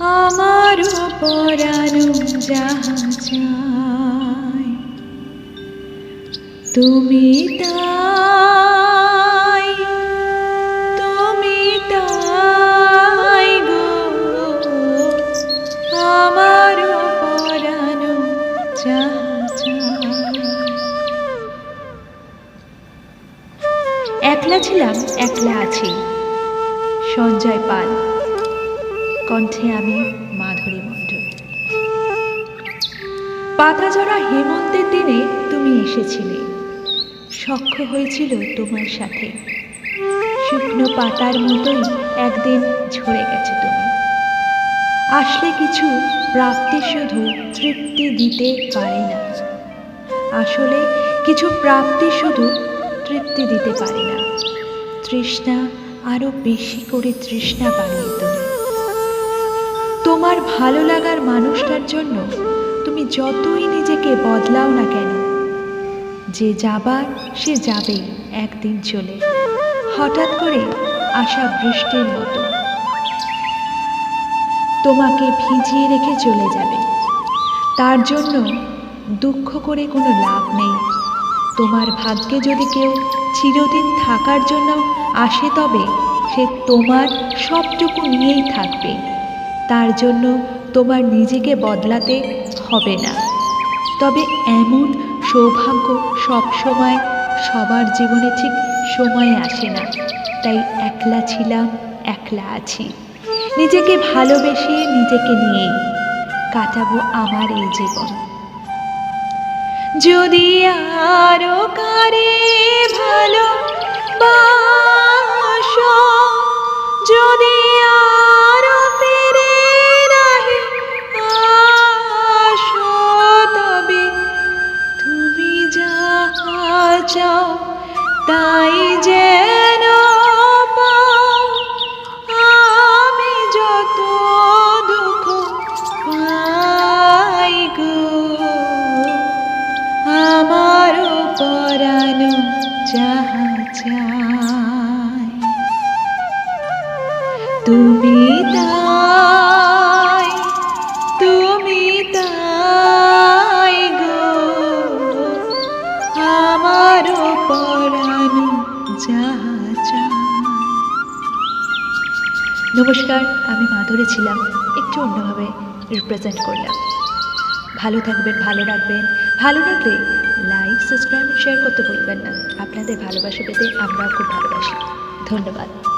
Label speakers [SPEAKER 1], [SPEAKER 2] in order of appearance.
[SPEAKER 1] আমার পরানো যাহা চায়, তুমি তাই তুমি তাই গো। আমার পরানো যাহা একলা ছিলাম, একলা আছি, সঞ্জয় পাল। কণ্ঠে আমি মাধুরী মণ্ডল। পাতাঝরা হেমন্তের দিনে তুমি এসেছিলে। সখ্য হয়েছিল তোমার সাথে। শুকনো পাতার মতোই একদিন ঝরে গেছে তুমি। আসলে কিছু প্রাপ্তি শুধু তৃপ্তি দিতে পারে না। আসলে কিছু প্রাপ্তি শুধু তৃপ্তি দিতে পারে না। তৃষ্ণা আরও বেশি করে তৃষ্ণা বাড়িয়ে তোলে। তোমার ভালো লাগার মানুষটার জন্য তুমি যতই নিজেকে বদলাও না কেন, যে যাবার সে যাবেই একদিন চলে। হঠাৎ করে আসা বৃষ্টির মতো। তোমাকে ভিজিয়ে রেখে চলে যাবে। তার জন্য দুঃখ করে কোনো লাভ নেই। তোমার ভাগ্যে যদি কেউ চিরদিন থাকার জন্য আসে তবে সে তোমার সবটুকু নিয়েই থাকবে। তার জন্য তোমার নিজেকে বদলাতে হবে না। তবে এমন সৌভাগ্য সব সময় সবার জীবনে ঠিক সময়ে আসে না। তাই একলা ছিলাম, একলা আছি। নিজেকে ভালোবেসে নিজেকে নিয়েই কাটাবো আমার এই জীবন। যদি আরও কারে তাই যেন আমি যত দুঃখ গো। আমার তুমি তাই নমস্কার, আমি মাধুরী ছিলাম। একটু অন্যভাবে রিপ্রেজেন্ট করলাম। ভালো থাকবেন, ভালো রাখবেন। ভালো রাখলে লাইক সাবস্ক্রাইব শেয়ার করতে ভুলবেন না। আপনাদের ভালোবাসা পেতে আমরাও খুব ভালোবাসি। ধন্যবাদ।